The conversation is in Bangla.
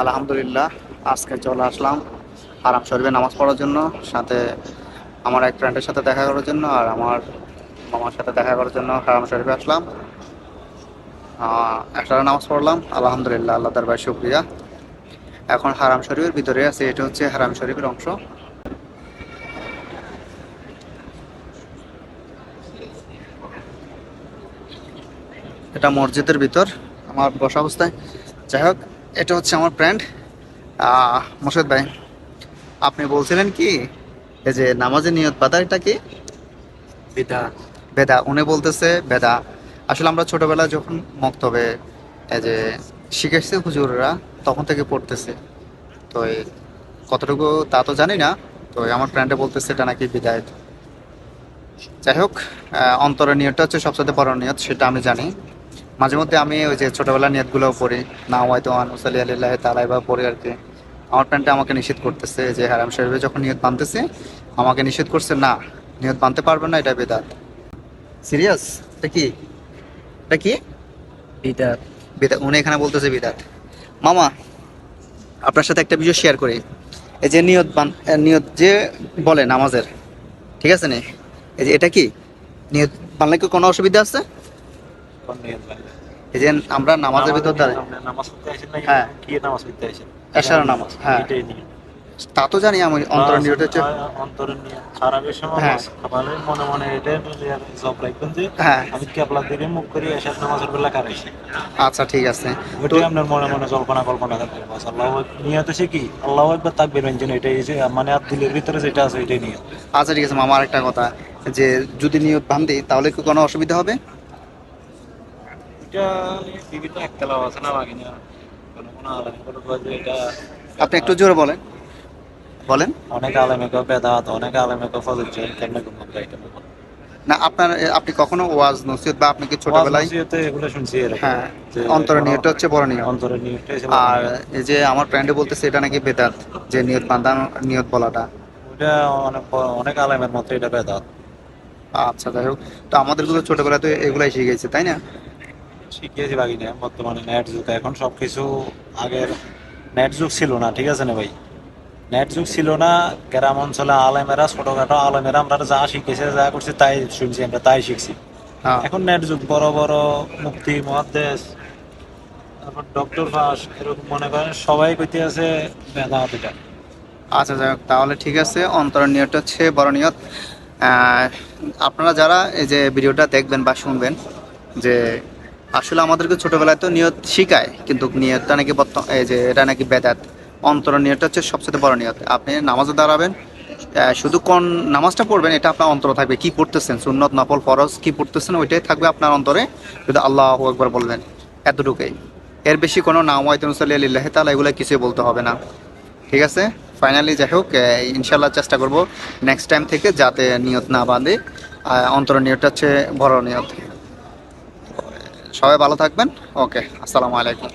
আলহামদুলিল্লাহ, আজকে চলে আসলাম আরাম শরীফে নামাজ পড়ার জন্য, সাথে আমার এক ফ্রেন্ডের সাথে দেখা করার জন্য আর আমার মামার সাথে দেখা করার জন্য হারাম শরীফে আসলাম। একটা নামাজ পড়লাম, আলহামদুলিল্লাহ আল্লাহ দরবার শুক্রিয়া। এখন হারাম শরীফের ভিতরে আছে, এটা হচ্ছে হারাম শরীফের অংশ। এটা মসজিদের ভিতর, আমার বসা অবস্থায় যাই হোক এটা হচ্ছে আমার ফ্রেন্ড মোর্শেদ ভাই। আপনি বলছিলেন কি এই যে নামাজের নিয়ত বাধা এটা কি? বিদা। বেদা উনি বলতেছে বেদা। আসলে আমরা ছোটবেলায় যখন মক্তবে এই যে শিখেছে হুজুররা তখন থেকে পড়তেছে। তো এই কতটুকু তা তো জানি না তো আমার ফ্রেন্ডে বলতেছে এটা নাকি বিদায়। যাই হোক অন্তরের নিয়তটা হচ্ছে সবচেয়ে বড় নিয়ত সেটা আমি জানি। মাঝে মধ্যে আমি ওই যে ছোটবেলার নিয়তগুলোও পড়ি। না হয়তো আনুসালি আলিল্লাহ তালাই বা পড়ি আর কি। আমার ফ্রেন্ডটা আমাকে নিষেধ করতেছে যে হারাম শরীফে যখন নিয়ত বানতেছে আমাকে নিষেধ করছে না নিয়ত বানতে পারবে না এটা বেদাত। সিরিয়াস? এটা কি? এটা কি? বিদা বিদাত উনি এখানে বলতেছে বিদাত। মামা আপনার সাথে একটা বিষয় শেয়ার করি। এই যে নিয়ত বান নিয়ত যে বলে নামাজের ঠিক আছে নে? এই যে এটা কি? নিয়ত বানলে কি কোনো অসুবিধা আছে? এই যে আমরা নামাজের ভিতর দাঁড়াই। নামাজ পড়তে আসেন না হ্যাঁ। কি নামাজ পড়তে আসেন। এশারের নামাজ, হ্যাঁ। এটাই নিয়ে তা তো জানি আমি নিয়ত হচ্ছে নিয়ে খারাপের সময় হ্যাঁ। খাবারের মনে মনে এটা জব রাখবেন যে হ্যাঁ। আমি দিকে মুখ করি এসার নামাজের বেলা কারাইছি আচ্ছা ঠিক আছে। তো ওইটাই আপনার মনে মনে কল্পনা কল্পনা থাকবে। বাস আল্লাহ নিয়ত কি? আল্লাহ একবার তাকবে ব্যঞ্জন এটাই যে মানে আর দিলের ভিতরে যেটা আছে এটাই নিয়ে আচ্ছা ঠিক আছে মামা আরেকটা কথা যে যদি নিয়ত বান্ধি তাহলে কি কোনো অসুবিধা হবে? এটা বিভিন্ন একতলা আছে না বাকি না কোনো কোনো আলাদা কোনো যে এটা আপনি একটু জোরে বলেন। বলেন। অনেক আলেমে কেউ বেদাত অনেক আলেমে কেউ ফজল চাই কেমনে এটা না আপনার আপনি কখনো ওয়াজ নসিহত বা আপনি কি ছোটবেলায় এগুলো শুনছি হ্যাঁ যে অন্তরের নিয়তটা হচ্ছে বড় নিয়ত অন্তরের নিয়তটা হচ্ছে আর এই যে আমার ফ্রেন্ডে বলতেছে এটা নাকি বেদাত যে নিয়ত বান্ধানো নিয়ত বলাটা। ওটা অনেক অনেক আলেমের মতো এটা বেদাত। আচ্ছা যাই হোক। তো আমাদেরগুলো ছোটবেলায় তো এগুলাই শিখেছে তাই না? শিখিয়েছি বাকি না বর্তমানে নেট যুগ। এখন সবকিছু আগের নেট যুগ ছিল না ঠিক আছে না ভাই? নেট যুগ ছিল না গ্রাম অঞ্চলে আলেমেরা ছোটখাটো আলেমেরা আমরা যা শিখেছে যা করছি তাই শুনছি আমরা তাই শিখছি। হ্যাঁ। এখন নেট যুগ বড় বড় মুক্তি মহাদেশ তারপর ডক্টর ফাস এরকম মনে করেন সবাই কইতে আছে বেদাত এটা। আচ্ছা যাই হোক তাহলে ঠিক আছে অন্তর নিয়তটা হচ্ছে বড় নিয়ত। আহ, আপনারা যারা এই যে ভিডিওটা দেখবেন বা শুনবেন যে আসলে আমাদেরকে ছোটবেলায় তো নিয়ত শিখায়, কিন্তু নিয়তটা নাকি এই যে এটা নাকি বেদাত। অন্তরের নিয়তটা হচ্ছে সবচেয়ে বড় নিয়ত। আপনি নামাজে দাঁড়াবেন শুধু কোন নামাজটা পড়বেন, এটা আপনার অন্তর থাকবে। কি পড়তেছেন? সুন্নত, নফল, ফরজ, কি পড়তেছেন? ওইটাই থাকবে আপনার অন্তরে শুধু আল্লাহ একবার বলবেন। এতটুকুই। এর বেশি কোনো নাম আল্লাহ তালা এগুলো কিছুই বলতে হবে না। ঠিক আছে? ফাইনালি যাই হোক ইনশাল্লাহ চেষ্টা করব নেক্সট টাইম থেকে যাতে নিয়ত না বাঁধে। অন্তর নিয়তটা হচ্ছে বড় নিয়ত। সবাই ভালো থাকবেন। ওকে আসসালামু আলাইকুম।